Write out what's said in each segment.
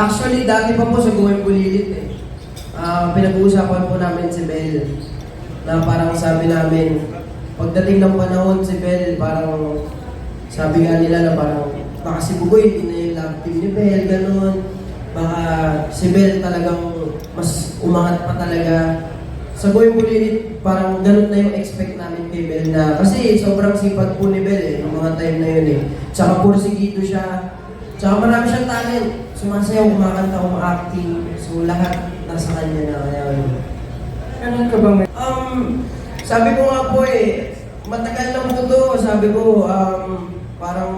Actually, dati pa po sa Guway Bulilit eh. Ah, pinag-uusapan po namin si Bel. Na parang sabi namin, pagdating ng panahon si Bel, parang sabi nga nila na parang baka si Bugoy hindi na yung love team ni Bel, ganun. Baka si Bel talagang mas umangat pa talaga. Sa Guway Bulilit, parang ganun na yung expect namin kay Bel na kasi sobrang sipag po ni Bel eh, ng mga time na yun eh. Tsaka porsigido siya, Tsaka marami siyang talent. Sumasayaw, kumakanta, kuma-acting. So lahat nasa kanya na kaya yun. Ganun ka ba? Um, sabi ko nga po eh, matagal na po to. Sabi ko, um, parang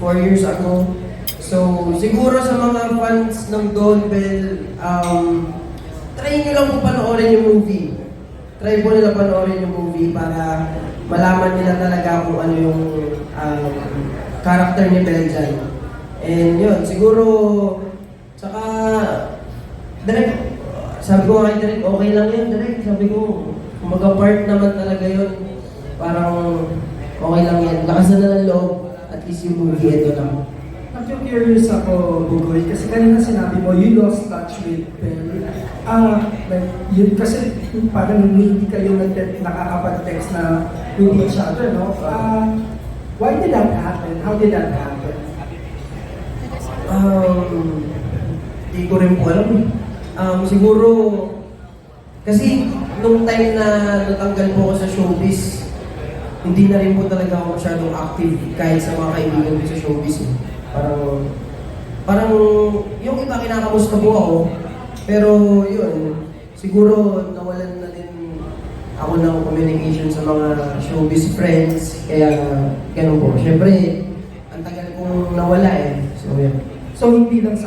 4 years ago. So, siguro sa mga fans ng Don Bell, um, try nyo lang po panoorin yung movie. Try po nila panoorin yung movie para malaman nila talaga kung ano yung um, character ni Bell dyan. And yun, siguro, saka, direct, sabi ko kay Direk, okay lang yun, Direk. Sabi ko, kumaga part naman talaga yun. Parang, okay lang yan. Lakas na ng loob, at least yung movie, ito lang. Nag-curious ako, Bugoy, kasi kanina sinabi mo, you lost touch with Bell. Ah, like, yun kasi parang hindi kayo nakakapag-text na with each other, no? Ah, why did that happen? How did that happen? Um, hindi ko rin po alam eh. Um, siguro, kasi nung time na natanggal po ako sa showbiz, hindi na rin po talaga ako masyadong active kahit sa mga kaibigan ko sa showbiz. Eh. Parang, parang yung iba kinakamusta po ako, pero yun, siguro nawalan na din ako ng communication sa mga showbiz friends, kaya ganun po. Siyempre, ang tagal kong nawala eh. So, yun. So, hindi lang sa